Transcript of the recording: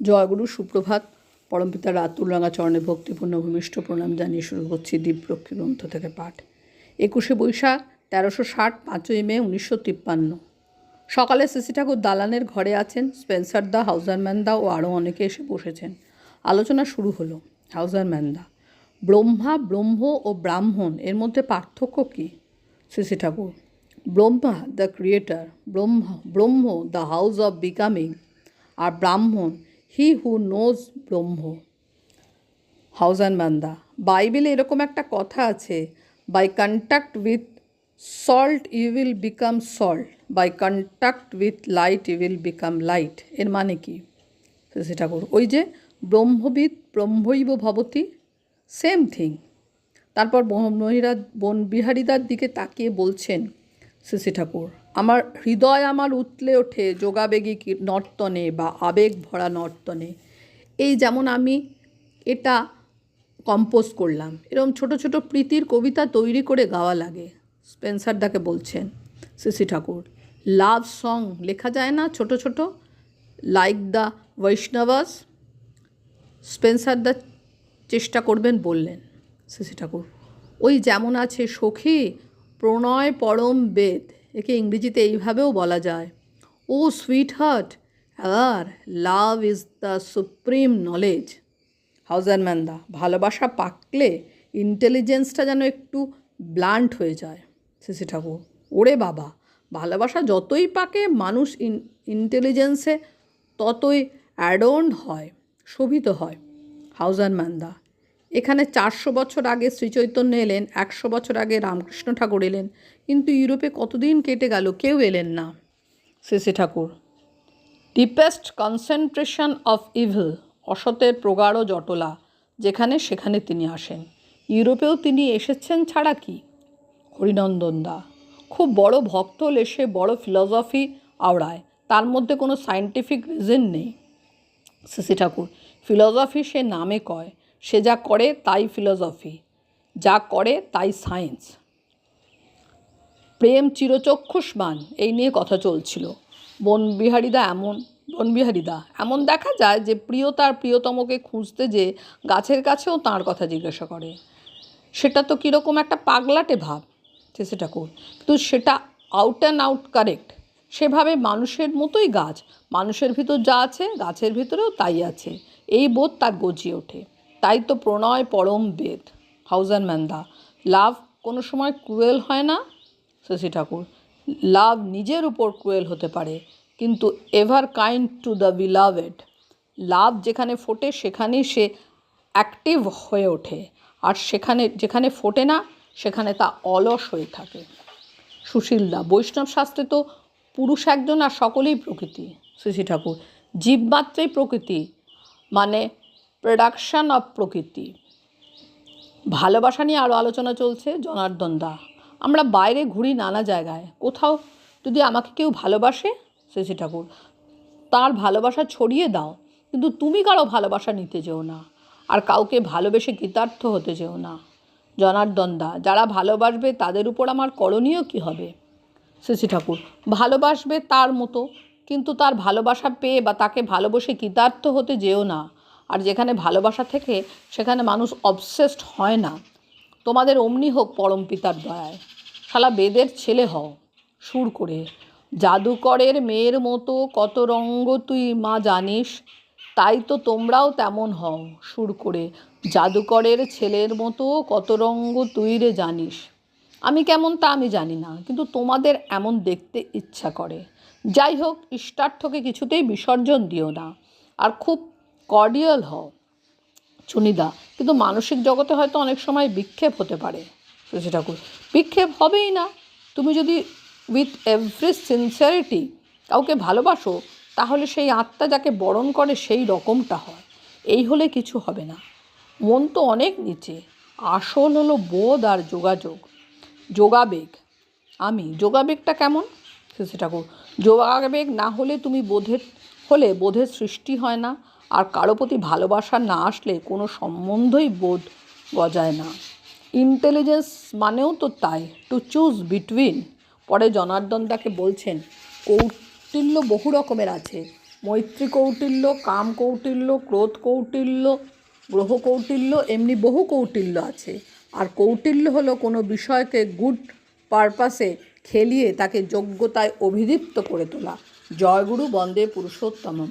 জয়গুরু সুপ্রভাত। পরমপিতা রাতুল রাঙা চরণে ভক্তিপূর্ণ ভূমিষ্ঠ প্রণাম জানিয়ে শুরু করছি দীপরক্ষী গ্রন্থ থেকে পাঠ। একুশে বৈশাখ, তেরোশো ষাট, পাঁচই মে, উনিশশো তিপ্পান্ন। সকালে সিসি ঠাকুর দালানের ঘরে আছেন স্পেন্সার দা হাউজারম্যান দা ও আরও অনেকে এসে বসেছেন। আলোচনা শুরু হলো হাউজারম্যান দা। ব্রহ্মা, ব্রহ্ম ও ব্রাহ্মণ, এর মধ্যে পার্থক্য কী? CC Thakur, Brahma the creator, Brahma, Brahma the house of becoming, আর ব্রাহ্মণ হি হু নোজ ব্রহ্ম। হাউজান মান্দা বাইবেলে এরকম একটা কথা আছে by contact with salt you will become salt by contact with light you will become লাইটের মানে কি? শশী ঠাকুর ওই যে ব্রহ্মবিদ ব্রহ্মৈব ভবতী সেম থিং তারপর বনবিহারীদার দিকে তাকিয়ে বলছেন সিসি ঠাকুর আমার হৃদয় আমার উতলে ওঠে যোগাবেগী নর্তনে বা আবেগ ভরা নর্তনে। এই যেমন আমি এটা কম্পোজ করলাম। এরকম ছোট ছোট প্রীতির কবিতা তৈরি করে গাওয়া লাগে, স্পেন্সার দাকে বলছেন সিসি ঠাকুর। লাভ সং লেখা যায় না ছোট ছোট লাইক দ্য বৈষ্ণবাস স্পেন্সার দা চেষ্টা করবেন বললেন সিসি ঠাকুর। ওই যেমন আছে সখী, প্রণয় পরম বেদ একে ইংরেজিতে এইভাবেও বলা যায়, ও sweetheart R love is the supreme knowledge. হাউজার ম্যান্দা, ভালোবাসা পাকলে ইন্টেলিজেন্সটা যেন একটু ব্লান্ট হয়ে যায়। সিসি ঠাকুর, ওরে বাবা, ভালোবাসা যতই পাকে, মানুষ ইন্টেলিজেন্সে ততই অ্যাডন্ড হয়, শোভিত হয়। হাউজার ম্যান্দা এখানে চারশো বছর আগে শ্রীচৈতন্য এলেন, একশো বছর আগে রামকৃষ্ণ ঠাকুর এলেন। কিন্তু ইউরোপে কতদিন কেটে গেল কেউ এলেন না। CC Thakur deepest concentration of evil অসতের প্রগাঢ় জটলা, যেখানে সেখানে তিনি আসেন। ইউরোপেও তিনি এসেছেন ছাড়া কি? হরিনন্দন দা, খুব বড় ভক্ত হলে সে বড় ফিলসফি আওড়ায়, তার মধ্যে কোনো সায়েন্টিফিক রিজন নেই। সিসি ঠাকুর ফিলসফি সে নামে কয় সে যা করে তাই ফিলসফি যা করে তাই সায়েন্স প্রেম চিরচক্ষুষ্মান, এই নিয়ে কথা চলছিল। বনবিহারীদা এমন বনবিহারীদা, এমন দেখা যায় যে প্রিয় তার প্রিয়তমকে খুঁজতে যে গাছের কাছেও তাঁর কথা জিজ্ঞাসা করে। সেটা তো কীরকম একটা পাগলাটে ভাব সে ঠাকুর কিন্তু সেটা আউট অ্যান্ড আউট কারেক্ট সেভাবে মানুষের মতোই গাছ, মানুষের ভিতর যা আছে গাছের ভিতরেও তাই আছে। এই বোধ তার গজিয়ে ওঠে। তাই তো প্রণয় পরম বেদ। হাউজান ম্যান্দা, লাভ কোনো সময় ক্রুয়েল হয় না? শশী ঠাকুর, লাভ নিজের উপর ক্রুয়েল হতে পারে, কিন্তু ever kind to the beloved. Love যেখানে ফোটে, সেখানেই সে অ্যাক্টিভ হয়ে ওঠে, আর সেখানে, যেখানে ফোটে না, সেখানে তা অলস হয়ে থাকে। সুশীলদা, বৈষ্ণব শাস্ত্রে তো পুরুষ একজন আর সকলেই প্রকৃতি। শ্রী ঠাকুর, জীবমাত্রেই প্রকৃতি মানে প্রোডাকশান অফ প্রকৃতি। ভালোবাসা নিয়ে আরও আলোচনা চলছে জনার্দন দা। আমরা বাইরে ঘুরি নানা জায়গায়। কোথাও যদি আমাকে কেউ ভালোবাসে শশী ঠাকুর। তার ভালোবাসা ছড়িয়ে দাও, কিন্তু তুমি কারও ভালোবাসা নিতে যেও না। আর কাউকে ভালোবেসে কৃতার্থ হতে যেও না। জনার্দন দা, যারা ভালোবাসবে তাদের উপর আমার করণীয় কী হবে? শশী ঠাকুর, ভালোবাসবে তার মতো, কিন্তু তার ভালোবাসা পেয়ে বা তাকে ভালোবেসে কৃতার্থ হতে যেও না। আর যেখানে ভালোবাসা থেকে সেখানে মানুষ অবসেসড হয় না। তোমাদের অমনি হোক পরম পিতার দয়ায়। শালা বেদের ছেলে হও, সুর করে। জাদুকরের মেয়ের মতো কত রঙ্গ তুই মা জানিস? তাই তো তোমরাও তেমন হও, সুর করে। জাদুকরের ছেলের মতো কত রঙ্গ তুই রে জানিস? আমি কেমন তা আমি জানি না, কিন্তু তোমাদের এমন দেখতে ইচ্ছা করে। যাই হোক, ইষ্টার্থকে কিছুতেই বিসর্জন দিও না। আর খুব কর্ডিয়াল হও, চুনিদা। কিন্তু মানসিক জগতে হয়তো অনেক সময় বিক্ষেপ হতে পারে শশী ঠাকুর। বিক্ষেপ হবেই না। তুমি যদি উইথ এভরি সিনসিয়ারিটি কাউকে ভালোবাসো, তাহলে সেই আত্মা যাকে বরণ করে সেই রকমটা হয়। এই হলে কিছু হবে না। মন তো অনেক নিচে। আসল হলো বোধ আর যোগাযোগ। যোগাবেগ। আমি, যোগাবেগটা কেমন? শশী ঠাকুর। যোগাবেগ না হলে তুমি বোধের, হলে বোধের সৃষ্টি হয় না। আর কারও প্রতি ভালোবাসা না আসলে কোনো সম্বন্ধই বোধ গজায় না। ইন্টেলিজেন্স মানেও তো তাই টু চুজ বিটুইন পরে জনার্দন তাকে বলছেন, কৌটিল্য বহু রকমের আছে। মৈত্রী কৌটিল্য, কাম কৌটিল্য, ক্রোধ কৌটিল্য, গ্রহ কৌটিল্য, এমনি বহু কৌটিল্য আছে। আর কৌটিল্য হলো কোনো বিষয়কে গুড পারপাসে খেলিয়ে তাকে যোগ্যতায় অভিদীপ্ত করে তোলা। জয়গুরু বন্দে পুরুষোত্তমম।